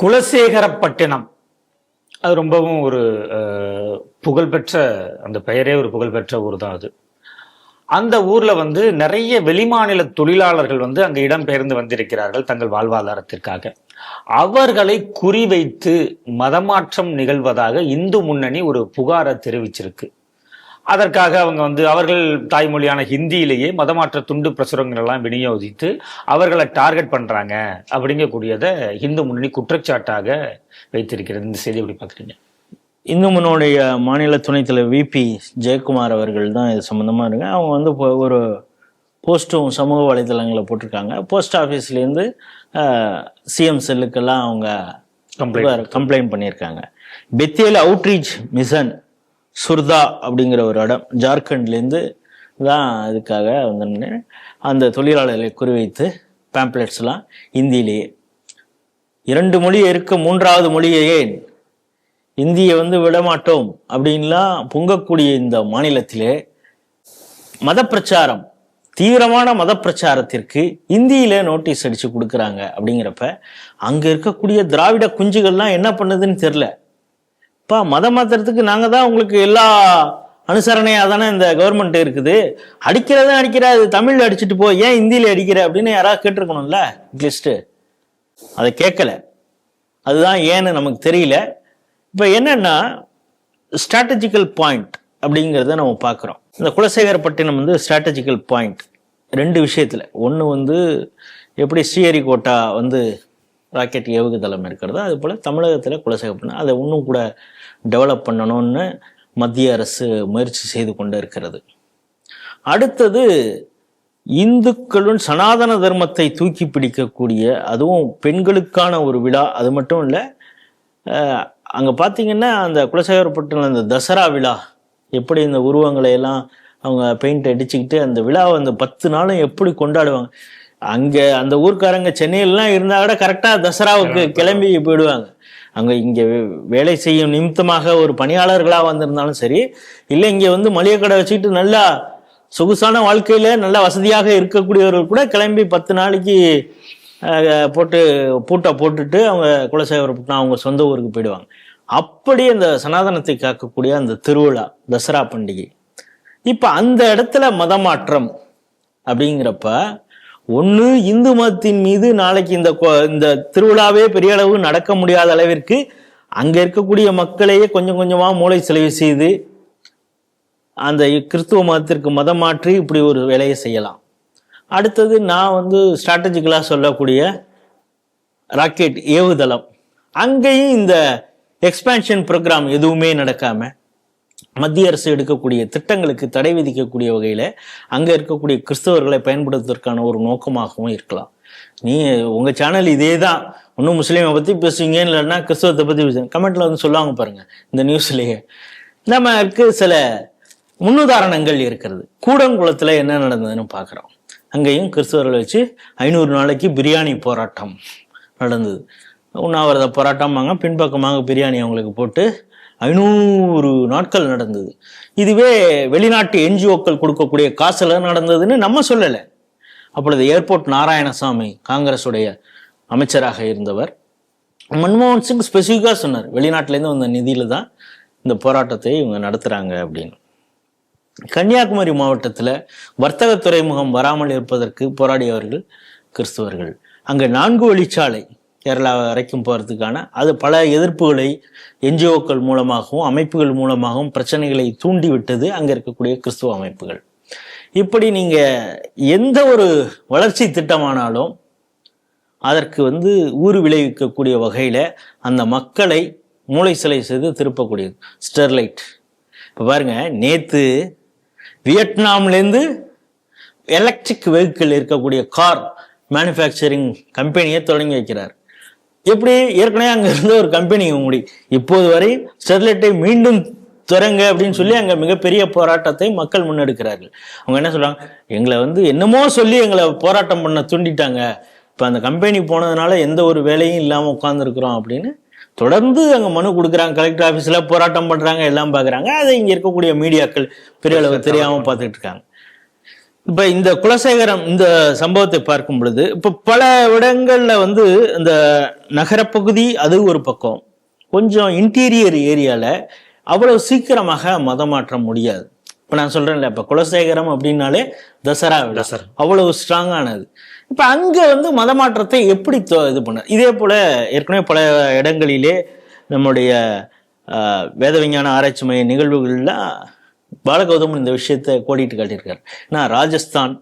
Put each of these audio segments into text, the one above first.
குலசேகரப்பட்டினம். அது ரொம்பவும் ஒரு புகழ்பெற்ற அந்த பெயரே ஒரு புகழ்பெற்ற ஊர் தான் அது. அந்த ஊர்ல வந்து நிறைய வெளிமாநில தொழிலாளர்கள் வந்து அங்க இடம்பெயர்ந்து வந்திருக்கிறார்கள் தங்கள் வாழ்வாதாரத்திற்காக. அவர்களை குறிவைத்து மதமாற்றம் நிகழ்வதாக இந்து முன்னணி ஒரு புகாரை தெரிவிச்சிருக்கு. அதற்காக அவங்க வந்து அவர்கள் தாய்மொழியான ஹிந்தியிலேயே மதமாற்ற துண்டு பிரசுரங்கள் எல்லாம் விநியோகித்து அவர்களை டார்கெட் பண்றாங்க அப்படிங்கக்கூடியதை இந்து முன்னணி குற்றச்சாட்டாக வைத்திருக்கிறது. இந்த செய்தி எப்படி பாக்குறீங்க இந்து முன்னோடைய மாநில துணைத் தலைவர் விபி ஜெயக்குமார் அவர்கள் தான் இது சம்மந்தமாக இருங்க அவங்க வந்து இப்போ ஒரு போஸ்ட்டும் சமூக வலைதளங்களில் போட்டிருக்காங்க. போஸ்ட் ஆஃபீஸ்லேருந்து சிஎம் செல்லுக்கெல்லாம் அவங்க கம்ப்ளைண்ட் கம்ப்ளைண்ட் பண்ணியிருக்காங்க. பெத்தியல் அவுட்ரீச் மிஷன் சுர்தா அப்படிங்கிற ஒரு இடம் ஜார்க்கண்ட்லேருந்து தான் இதுக்காக வந்து அந்த தொழிலாளர்களை குறிவைத்து பேம்ப்ளெட்ஸ்லாம் இந்தியிலேயே. இரண்டு மொழி இருக்க மூன்றாவது மொழியை ஏன்? இந்தியை வந்து விடமாட்டோம் அப்படின்லாம் பொங்கக்கூடிய இந்த மாநிலத்திலே மத பிரச்சாரம் தீவிரமான மத பிரச்சாரத்திற்கு இந்தியில நோட்டீஸ் அடிச்சு கொடுக்குறாங்க அப்படிங்கிறப்ப அங்க இருக்கக்கூடிய திராவிட குஞ்சுகள்லாம் என்ன பண்ணுதுன்னு தெரியல. இப்போ மதம் மாற்றுறதுக்கு நாங்கள் தான் உங்களுக்கு எல்லா அனுசரணையாக தானே இந்த கவர்மெண்ட் இருக்குது. அடிக்கிறதா அடிக்கிறாது தமிழில் அடிச்சுட்டு போ ஏன் ஹிந்தியில் அடிக்கிற அப்படின்னு யாராவது கேட்டிருக்கணும்ல? இங்கிலீஷ்டு அதை கேட்கல. அதுதான் ஏன்னு நமக்கு தெரியல. இப்போ என்னன்னா ஸ்ட்ராட்டஜிக்கல் பாயிண்ட் அப்படிங்கிறத நம்ம பார்க்குறோம். இந்த குலசேகரப்பட்டினம் வந்து ஸ்ட்ராட்டஜிக்கல் பாயிண்ட் ரெண்டு விஷயத்தில். ஒன்று வந்து எப்படி ஸ்ரீஹரிகோட்டா வந்து ராக்கெட் ஏவுகணை இருக்கிறதோ அது போல் தமிழகத்தில் குலசேகரப்பட்டினம். அதை இன்னும் கூட டெவலப் பண்ணணும்னு மத்திய அரசு முயற்சி செய்து கொண்டு இருக்கிறது அடுத்தது இந்துக்களின் சனாதன தர்மத்தை தூக்கி பிடிக்கக்கூடிய அதுவும் பெண்களுக்கான ஒரு விழா அது மட்டும் இல்லை அங்கே பார்த்தீங்கன்னா அந்த குலசேகரப்பட்டினம் அந்த தசரா விழா எப்படி இந்த உருவங்களை எல்லாம் அவங்க பெயிண்ட் அடிச்சுக்கிட்டு அந்த விழாவை அந்த பத்து நாளும் எப்படி கொண்டாடுவாங்க? அங்கே அந்த ஊர்க்காரங்க சென்னையிலலாம் இருந்தால் கூட கரெக்டாக தசராவுக்கு கிளம்பி போயிடுவாங்க. அங்கே இங்கே வேலை செய்யும் நிமித்தமாக ஒரு பணியாளர்களாக வந்திருந்தாலும் சரி இல்லை இங்கே வந்து மளிகை கடை வச்சுக்கிட்டு நல்லா சொகுசான வாழ்க்கையில் நல்ல வசதியாக இருக்கக்கூடியவர்கள் கூட கிளம்பி பத்து நாளைக்கு போட்டு பூட்டை போட்டுட்டு அவங்க குலசேகரப்பட்டினம் அவங்க சொந்த ஊருக்கு போயிடுவாங்க. அப்படி அந்த சனாதனத்தை காக்கக்கூடிய அந்த திருவிழா தசரா பண்டிகை. இப்போ அந்த இடத்துல மதமாற்றம் அப்படிங்கிறப்ப ஒன்று இந்து மதத்தின் மீது நாளைக்கு இந்த கொ- இந்த திருவிழாவே பெரிய அளவு நடக்க முடியாத அளவிற்கு அங்கே இருக்கக்கூடிய மக்களையே கொஞ்சம் கொஞ்சமாக மூளை செலவு செய்து அந்த கிறிஸ்துவ மதத்திற்கு மதம் மாற்றி இப்படி ஒரு வேலையை செய்யலாம். அடுத்தது நான் வந்து ஸ்ட்ராட்டஜிக்கலாக சொல்லக்கூடிய ராக்கெட் ஏவுதளம். அங்கேயும் இந்த எக்ஸ்பேன்ஷன் ப்ரோக்ராம் எதுவுமே நடக்காமல் மத்திய அரசு எடுக்கக்கூடிய திட்டங்களுக்கு தடை விதிக்கக்கூடிய வகையில் அங்கே இருக்கக்கூடிய கிறிஸ்தவர்களை பயன்படுத்துவதற்கான ஒரு நோக்கமாகவும் இருக்கலாம். நீ உங்கள் சேனல் இதே தான் ஒன்றும் முஸ்லீமை பற்றி பேசுவீங்க இல்லைன்னா கிறிஸ்தவத்தை பற்றி பேசுவீங்க. கமெண்ட்டில் வந்து சொல்லுவாங்க பாருங்கள் இந்த நியூஸ்லேயே நமக்கு சில முன்னுதாரணங்கள் இருக்கிறது. கூடங்குளத்தில் என்ன நடந்ததுன்னு பார்க்குறோம் அங்கேயும் கிறிஸ்தவர்களை வச்சு ஐநூறு நாளைக்கு பிரியாணி போராட்டம் நடந்தது. உண்ணாவிரத போராட்டமாங்க பின்பக்கமாக பிரியாணி அவங்களுக்கு போட்டு ஐநூறு நாட்கள் நடந்தது. இதுவே வெளிநாட்டு என்ஜிஓக்கள் கொடுக்கக்கூடிய காசில் நடந்ததுன்னு நம்ம சொல்லலை. அப்பொழுது ஏர்போர்ட் நாராயணசாமி காங்கிரஸுடைய அமைச்சராக இருந்தவர் மன்மோகன் சிங் ஸ்பெசிஃபிக்காக சொன்னார் வெளிநாட்டிலேருந்து வந்த நிதியில் தான் இந்த போராட்டத்தை இவங்க நடத்துகிறாங்க அப்படின்னு. கன்னியாகுமரி மாவட்டத்தில் வர்த்தக துறைமுகம் வராமல் இருப்பதற்கு போராடியவர்கள் கிறிஸ்தவர்கள். அங்கே நான்கு வழிச்சாலை கேரளா வரைக்கும் போகிறதுக்கான அது பல எதிர்ப்புகளை என்ஜிஓக்கள் மூலமாகவும் அமைப்புகள் மூலமாகவும் பிரச்சனைகளை தூண்டிவிட்டது அங்கே இருக்கக்கூடிய கிறிஸ்துவ அமைப்புகள். இப்படி நீங்கள் எந்த ஒரு வளர்ச்சி திட்டமானாலும் அதற்கு வந்து ஊறு விளைவிக்கக்கூடிய வகையில் அந்த மக்களை மூளை சிலை செய்து திருப்பக்கூடியது. ஸ்டெர்லைட். இப்போ பாருங்க நேற்று வியட்நாம்லேருந்து எலக்ட்ரிக் வெஹிக்கிள் இருக்கக்கூடிய கார் மேனுஃபேக்சரிங் கம்பெனியை தொடங்கி வைக்கிறார். எப்படி? ஏற்கனவே அங்கே இருந்த ஒரு கம்பெனி மூடி இப்போது வரை ஸ்டெர்லைட்டை மீண்டும் துறங்க அப்படின்னு சொல்லி அங்கே மிகப்பெரிய போராட்டத்தை மக்கள் முன்னெடுக்கிறார்கள். அவங்க என்ன சொல்றாங்க? எங்களை வந்து என்னமோ சொல்லி எங்களை போராட்டம் பண்ண தூண்டிட்டாங்க. இப்போ அந்த கம்பெனி போனதுனால எந்த ஒரு வேலையும் இல்லாமல் உட்காந்துருக்குறோம் அப்படின்னு தொடர்ந்து அங்கே மனு கொடுக்குறாங்க. கலெக்டர் ஆஃபீஸில் போராட்டம் பண்ணுறாங்க எல்லாம் பார்க்குறாங்க அதை இங்கே இருக்கக்கூடிய மீடியாக்கள் பெரிய அளவு தெரியாமல் பார்த்துட்டு இருக்காங்க. இப்ப இந்த குலசேகரம் இந்த சம்பவத்தை பார்க்கும் பொழுது இப்ப பல இடங்கள்ல வந்து இந்த நகரப்பகுதி அது ஒரு பக்கம். கொஞ்சம் இன்டீரியர் ஏரியால அவ்வளவு சீக்கிரமாக மதம் மாற்றம் முடியாது. இப்ப நான் சொல்றேன்ல இப்ப குலசேகரம் அப்படின்னாலே தசரா தசரா. அவ்வளவு ஸ்ட்ராங்கானது இப்ப அங்க வந்து மதமாற்றத்தை எப்படி இது பண்ண இதே போல ஏற்கனவே பல இடங்களிலே நம்முடைய ஆஹ், வேத விஞ்ஞான ஆராய்ச்சி மைய நிகழ்வுகள்லாம் பாலகௌதமன் இந்த விஷயத்தை கோடிட்டு காட்டியிருக்காரு. ஏன்னா ராஜஸ்தான்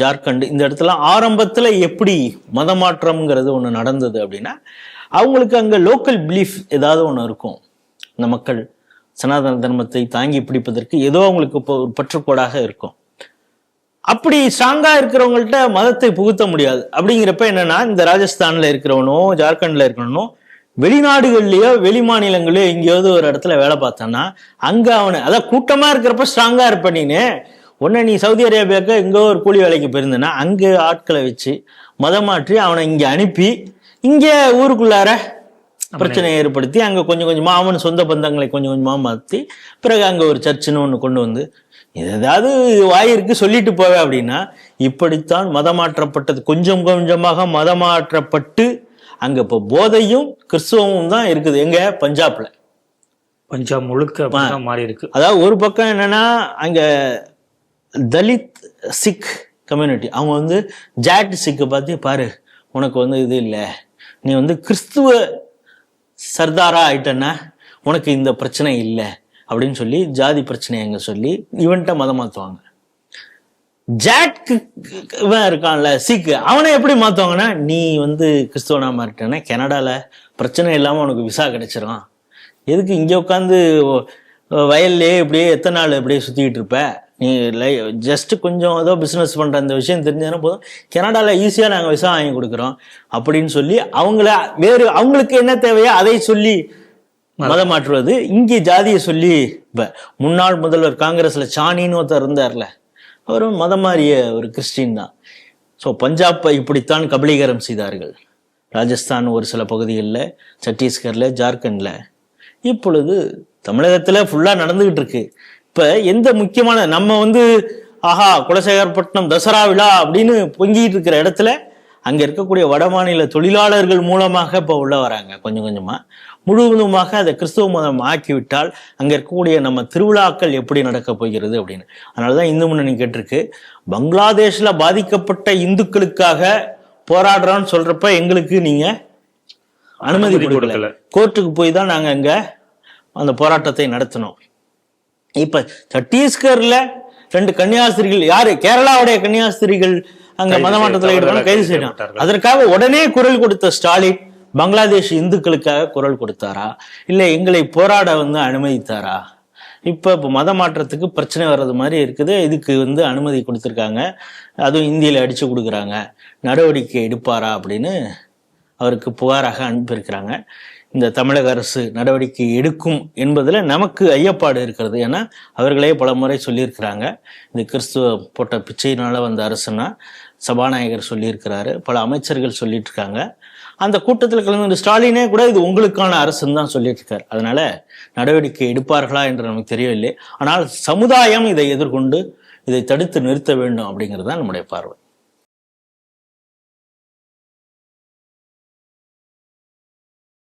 ஜார்க்கண்ட் இந்த இடத்துல ஆரம்பத்தில் எப்படி மதமாற்றம்ங்கிறது ஒன்று நடந்தது அப்படின்னா அவங்களுக்கு அங்கே லோக்கல் பிலீஃப் ஏதாவது ஒன்று இருக்கும். இந்த மக்கள் சனாதன தர்மத்தை தாங்கி பிடிப்பதற்கு ஏதோ அவங்களுக்கு இப்போ ஒரு பற்றுக்கோடாக இருக்கும். அப்படி ஸ்ட்ராங்கா இருக்கிறவங்கள்ட்ட மதத்தை புகுத்த முடியாது. அப்படிங்கிறப்ப என்னன்னா இந்த ராஜஸ்தான்ல இருக்கிறவனோ ஜார்க்கண்ட்ல இருக்கிறவனோ வெளிநாடுகள்லயோ வெளி மாநிலங்களையோ எங்கேயாவது ஒரு இடத்துல வேலை பார்த்தான்னா அங்க அவனை அதான் கூட்டமா இருக்கிறப்ப ஸ்ட்ராங்கா இருப்ப நீனு. உடனே நீ சவுதி அரேபியாவுக்கு எங்கோ ஒரு கூலி வேலைக்கு போயிருந்தனா அங்க ஆட்களை வச்சு மதம் மாற்றி அவனை இங்க அனுப்பி இங்க ஊருக்குள்ளார பிரச்சனையை ஏற்படுத்தி அங்க கொஞ்சம் கொஞ்சமா அவன் சொந்த பந்தங்களை கொஞ்சம் கொஞ்சமா மாத்தி பிறகு அங்க ஒரு சர்ச்சுன்னு ஒண்ணு கொண்டு வந்து ஏதாவது வாயிற்கு சொல்லிட்டு போவே அப்படின்னா இப்படித்தான் மதமாற்றப்பட்டது. கொஞ்சம் கொஞ்சமாக மதமாற்றப்பட்டு அங்க இப்போ போதையும் கிறிஸ்துவமும் தான் இருக்குது. எங்க? பஞ்சாப்ல. பஞ்சாப் முழுக்க மாறி இருக்கு. அதாவது ஒரு பக்கம் என்னன்னா அங்க தலித் சிக் கம்யூனிட்டி. அவங்க வந்து ஜாட் சிக்கை பார்த்து பாரு உனக்கு வந்து இது இல்லை. நீ வந்து கிறிஸ்துவ சர்தாரா ஆயிட்டன்னா உனக்கு இந்த பிரச்சனை இல்லை. அப்படின்னு சொல்லி ஜாதி பிரச்சனை அங்க சொல்லி இவன்ட்ட மதம் மாத்துவாங்க. ஜாக் இவன் இருக்கான்ல சீக்கு அவனை எப்படி மாத்துவாங்கன்னா நீ வந்து கிறிஸ்துவனா மாறிட்டேன்னா கனடால பிரச்சனை இல்லாம உனக்கு விசா கிடைச்சிரும். எதுக்கு இங்க உட்காந்து வயல்லே இப்படியே எத்தனை நாள் இப்படியே சுத்திக்கிட்டு இருப்ப? நீ லை ஜஸ்ட் கொஞ்சம் ஏதோ பிஸ்னஸ் பண்ணுற அந்த விஷயம் தெரிஞ்சதுன்னா போதும். கனடாவில் ஈஸியாக நாங்கள் விசா வாங்கி கொடுக்குறோம் அப்படின்னு சொல்லி அவங்கள வேறு அவங்களுக்கு என்ன தேவையோ அதை சொல்லி மதம் மாற்றுவது. இங்கே ஜாதியை சொல்லி இப்போ முன்னாள் முதல்வர் காங்கிரஸில் சாணின்னு ஒருத்தர் இருந்தார்ல அவரும் மதம் மாறிய ஒரு கிறிஸ்டின் தான். ஸோ பஞ்சாப்பை இப்படித்தான் கபலீகரம் செய்தார்கள். ராஜஸ்தான் ஒரு சில பகுதிகளில் சத்தீஸ்கரில் ஜார்க்கண்டில். இப்பொழுது தமிழகத்தில் ஃபுல்லாக நடந்துகிட்டு இருக்கு. இப்போ எந்த முக்கியமான நம்ம வந்து ஆஹா குலசேகரப்பட்டினம் தசரா விழா அப்படின்னு பொங்கிட்டு இருக்கிற இடத்துல அங்க இருக்கக்கூடிய வடமாநில தொழிலாளர்கள் மூலமாக இப்ப உள்ள வராங்க கொஞ்சம் கொஞ்சமா. முழுவதுமாக அதை கிறிஸ்துவ மதம் ஆக்கிவிட்டால் அங்க இருக்கக்கூடிய நம்ம திருவிழாக்கள் எப்படி நடக்க போகிறது அப்படின்னு. அதனாலதான் இந்து முன்னணி கேட்டிருக்கு. பங்களாதேஷ்ல பாதிக்கப்பட்ட இந்துக்களுக்காக போராடுறோம்னு சொல்றப்ப எங்களுக்கு நீங்க அனுமதி கொடுக்கல. கொடுக்கல. கோர்ட்டுக்கு போய் தான் நாங்க அங்க அந்த போராட்டத்தை நடத்தினோம். இப்ப சத்தீஸ்கர்ல ரெண்டு கன்னியாஸ்திரிகள் யாரு? கேரளாவுடைய கன்னியாஸ்திரிகள் அங்க செய்ய- ஈடுபட கைது செய்யணும். அதற்காக உடனே குரல் கொடுத்த ஸ்டாலின் பங்களாதேஷ் இந்துக்களுக்காக குரல் கொடுத்தாரா? இல்ல எங்களை போராட வந்து அனுமதித்தாரா? இப்ப இப்போ மத மாற்றத்துக்கு பிரச்சனை வர்றது மாதிரி இருக்குது. இதுக்கு வந்து அனுமதி கொடுத்துருக்காங்க. அதுவும் இந்தியில அடிச்சு கொடுக்குறாங்க. நடவடிக்கை எடுப்பாரா அப்படின்னு அவருக்கு புகாராக அனுப்பியிருக்கிறாங்க. இந்த தமிழக அரசு நடவடிக்கை எடுக்கும் என்பதுல நமக்கு ஐயப்பாடு இருக்கிறது. ஏன்னா அவர்களே பல முறை சொல்லியிருக்கிறாங்க. இந்த கிறிஸ்துவ போட்ட பிச்சையினால வந்த அரசுனா சபாநாயகர் சொல்லியிருக்கிறாரு பல அமைச்சர்கள் சொல்லிட்டு இருக்காங்க அந்த கூட்டத்தில் கலந்து ஸ்டாலினே கூட இது உங்களுக்கான அரசுன்னு தான் சொல்லிட்டு இருக்காரு அதனால நடவடிக்கை எடுப்பார்களா என்று நமக்கு தெரியவில்லை. ஆனால் சமுதாயம் இதை எதிர்கொண்டு இதை தடுத்து நிறுத்த வேண்டும் அப்படிங்கிறது தான் நம்முடைய பார்வை.